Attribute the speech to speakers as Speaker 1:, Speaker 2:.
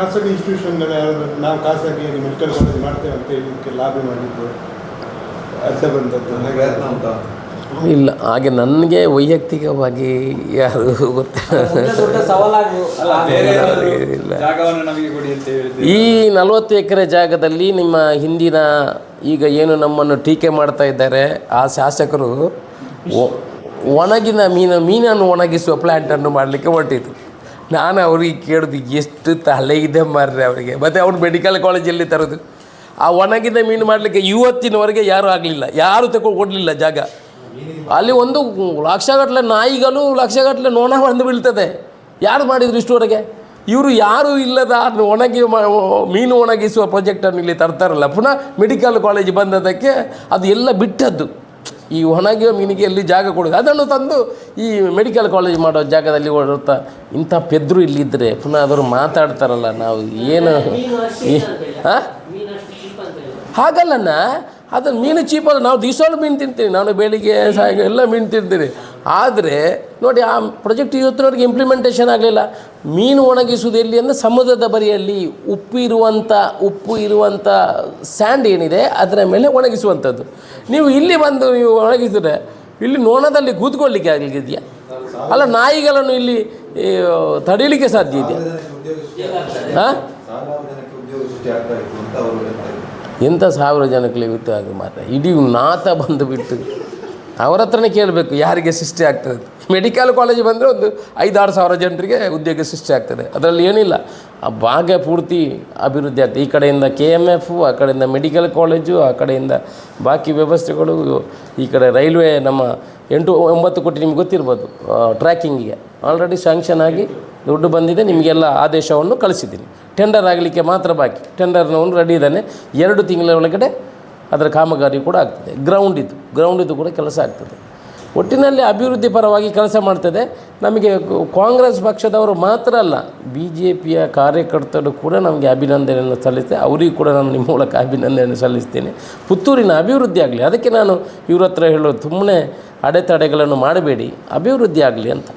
Speaker 1: ಖಾಸಗಿ ಇನ್ಸ್ಟಿಟ್ಯೂಷನ್ಗಳು ಯಾರಾದ್ರು ನಾವು ಖಾಸಗಿ ಮೆಡಿಕಲ್ ಕಾಲೇಜ್ ಮಾಡ್ತೇವೆ ಅಂತ ಹೇಳಲಿಕ್ಕೆ ಲಾಬಿ ಮಾಡಿದ್ದು. ಅರ್ಥ ಬಂದದ್ದು.
Speaker 2: ಪ್ರಯತ್ನ ಅಂತ
Speaker 3: ಇಲ್ಲ ಹಾಗೆ ನನಗೆ ವೈಯಕ್ತಿಕವಾಗಿ ಯಾರು ಗೊತ್ತಿಲ್ಲ. ಈ ನಲವತ್ತು ಎಕರೆ ಜಾಗದಲ್ಲಿ ನಿಮ್ಮ ಹಿಂದಿನ ಈಗ ಏನು ನಮ್ಮನ್ನು ಟೀಕೆ ಮಾಡ್ತಾ ಇದ್ದಾರೆ ಆ ಶಾಸಕರು ಒಣಗಿನ ಮೀನು ಮೀನನ್ನು ಒಣಗಿಸುವ ಪ್ಲ್ಯಾಂಟನ್ನು ಮಾಡಲಿಕ್ಕೆ ಹೊರಟಿದ್ರು. ನಾನು ಅವ್ರಿಗೆ ಕೇಳಿದ್ದು ಎಷ್ಟು ತಲೆ ಇದೆ ಮಾರ್ರೆ ಅವರಿಗೆ. ಮತ್ತು ಅವ್ರು ಮೆಡಿಕಲ್ ಕಾಲೇಜಲ್ಲಿ ತರೋದು? ಆ ಒಣಗಿದ ಮೀನು ಮಾಡಲಿಕ್ಕೆ ಇವತ್ತಿನವರೆಗೆ ಯಾರೂ ಆಗಲಿಲ್ಲ, ಯಾರು ತಗೊಂಡು ಕೊಡಲಿಲ್ಲ ಜಾಗ. ಅಲ್ಲಿ ಒಂದು ಲಕ್ಷಗಟ್ಟಲೆ ನಾಯಿಗಳು, ಲಕ್ಷಗಟ್ಟಲೆ ನೋಣ ಬಂದು ಬೀಳ್ತದೆ. ಯಾರು ಮಾಡಿದ್ರು ಇಷ್ಟುವರೆಗೆ? ಇವರು ಯಾರು ಇಲ್ಲದ ಒಣಗಿ ಮೀನು ಒಣಗಿಸುವ ಪ್ರಾಜೆಕ್ಟನ್ನು ಇಲ್ಲಿ ತರ್ತಾರಲ್ಲ. ಪುನಃ ಮೆಡಿಕಲ್ ಕಾಲೇಜ್ ಬಂದದಕ್ಕೆ ಅದು ಎಲ್ಲ ಬಿಟ್ಟದ್ದು. ಈ ಒಣಗಿಯೋ ಮೀನಿಗೆ ಎಲ್ಲಿ ಜಾಗ ಕೊಡೋದು. ಅದನ್ನು ತಂದು ಈ ಮೆಡಿಕಲ್ ಕಾಲೇಜ್ ಮಾಡೋ ಜಾಗದಲ್ಲಿ ಓಡುತ್ತಾ ಇಂಥ ಪೆದ್ರು ಇಲ್ಲಿದ್ದರೆ ಪುನಃ ಅವರು ಮಾತಾಡ್ತಾರಲ್ಲ ನಾವು ಏನು? ಹಾಂ ಹಾಗಲ್ಲಣ್ಣ ಅದು ಮೀನು ಚೀಪಲ್ಲ ನಾವು ದಿವಸಗಳು ಮೀನು ತಿಂತೀನಿ ನಾನು ಬೆಳಿಗ್ಗೆ ಸಾಯಂಕಾಲ ಎಲ್ಲ ಮೀನು ತಿಂತೀನಿ. ಆದರೆ ನೋಡಿ ಆ ಪ್ರಾಜೆಕ್ಟ್ ಇವತ್ತಿನವರೆಗೆ ಇಂಪ್ಲಿಮೆಂಟೇಷನ್ ಆಗಲಿಲ್ಲ. ಮೀನು ಒಣಗಿಸುವುದು ಎಲ್ಲಿ ಅಂದರೆ ಸಮುದ್ರದ ಬರಿಯಲ್ಲಿ ಉಪ್ಪು ಇರುವಂಥ ಉಪ್ಪು ಇರುವಂಥ ಸ್ಯಾಂಡ್ ಏನಿದೆ, ಅದರ ಮೇಲೆ ಒಣಗಿಸುವಂಥದ್ದು. ನೀವು ಇಲ್ಲಿ ಬಂದು ನೀವು ಒಣಗಿಸಿದ್ರೆ ಇಲ್ಲಿ ನೋಣದಲ್ಲಿ ಕೂತ್ಕೊಳ್ಳಿಕ್ಕೆ ಆಗಲಿಕ್ಕಿದೆಯಾ ಅಲ್ಲ, ನಾಯಿಗಳನ್ನು ಇಲ್ಲಿ ತಡೀಲಿಕ್ಕೆ ಸಾಧ್ಯ ಇದೆಯಾ? ಹಾಂ. ಎಂಥ ಸಾವಿರ ಜನಕ್ಕೆ ಮಾತ್ರ. ಇಡೀ ನಾತ ಬಂದು ಬಿಟ್ಟು. ಅವ್ರ ಹತ್ರನೇ ಕೇಳಬೇಕು, ಯಾರಿಗೆ ಸೃಷ್ಟಿ ಆಗ್ತದೆ ಮೆಡಿಕಲ್ ಕಾಲೇಜ್ ಬಂದರೆ ಒಂದು ಐದಾರು ಸಾವಿರ ಜನರಿಗೆ ಉದ್ಯೋಗ ಸೃಷ್ಟಿ ಆಗ್ತದೆ. ಅದರಲ್ಲಿ ಏನಿಲ್ಲ. ಆ ಭಾಗ ಪೂರ್ತಿ ಅಭಿವೃದ್ಧಿ ಆಗ್ತದೆ. ಈ ಕಡೆಯಿಂದ ಕೆ ಎಂ ಎಫು ಆ ಕಡೆಯಿಂದ ಮೆಡಿಕಲ್ ಕಾಲೇಜು ಆ ಕಡೆಯಿಂದ ಬಾಕಿ ವ್ಯವಸ್ಥೆಗಳು, ಈ ಕಡೆ ರೈಲ್ವೆ ನಮ್ಮ ಎಂಟು, ಒಂಬತ್ತು ಕೋಟಿ ನಿಮ್ಗೆ ಗೊತ್ತಿರ್ಬೋದು ಟ್ರ್ಯಾಕಿಂಗಿಗೆ ಆಲ್ರೆಡಿ ಸ್ಯಾಂಕ್ಷನ್ ಆಗಿ ದುಡ್ಡು ಬಂದಿದೆ, ನಿಮಗೆಲ್ಲ ಆದೇಶವನ್ನು ಕಳಿಸಿದ್ದೀನಿ. ಟೆಂಡರ್ ಆಗಲಿಕ್ಕೆ ಮಾತ್ರ ಬಾಕಿ. ಟೆಂಡರ್ನವನು ರೆಡಿ ಇದ್ದಾನೆ. ಎರಡು ತಿಂಗಳ ಒಳಗಡೆ ಅದರ ಕಾಮಗಾರಿ ಕೂಡ ಆಗ್ತದೆ. ಗ್ರೌಂಡ್ ಇದು. ಗ್ರೌಂಡ್ ಇದು ಕೂಡ ಕೆಲಸ ಆಗ್ತದೆ. ಒಟ್ಟಿನಲ್ಲಿ ಅಭಿವೃದ್ಧಿ ಪರವಾಗಿ ಕೆಲಸ ಮಾಡ್ತದೆ. ನಮಗೆ ಕಾಂಗ್ರೆಸ್ ಪಕ್ಷದವರು ಮಾತ್ರ ಅಲ್ಲ ಬಿ ಜೆ ಪಿಯ ಕಾರ್ಯಕರ್ತರು ಕೂಡ ನಮಗೆ ಅಭಿನಂದನೆಯನ್ನು ಸಲ್ಲಿಸ್ತೇನೆ ಅವರಿಗೂ ಕೂಡ ನಾನು ನಿಮ್ಮ ಮೂಲಕ ಅಭಿನಂದನೆ ಸಲ್ಲಿಸ್ತೇನೆ. ಪುತ್ತೂರಿನ ಅಭಿವೃದ್ಧಿ ಆಗಲಿ, ಅದಕ್ಕೆ ನಾನು ಇವ್ರ ಹತ್ರ ಹೇಳೋದು ಸುಮ್ಮನೆ ಅಡೆತಡೆಗಳನ್ನು ಮಾಡಬೇಡಿ, ಅಭಿವೃದ್ಧಿ ಆಗಲಿ ಅಂತ.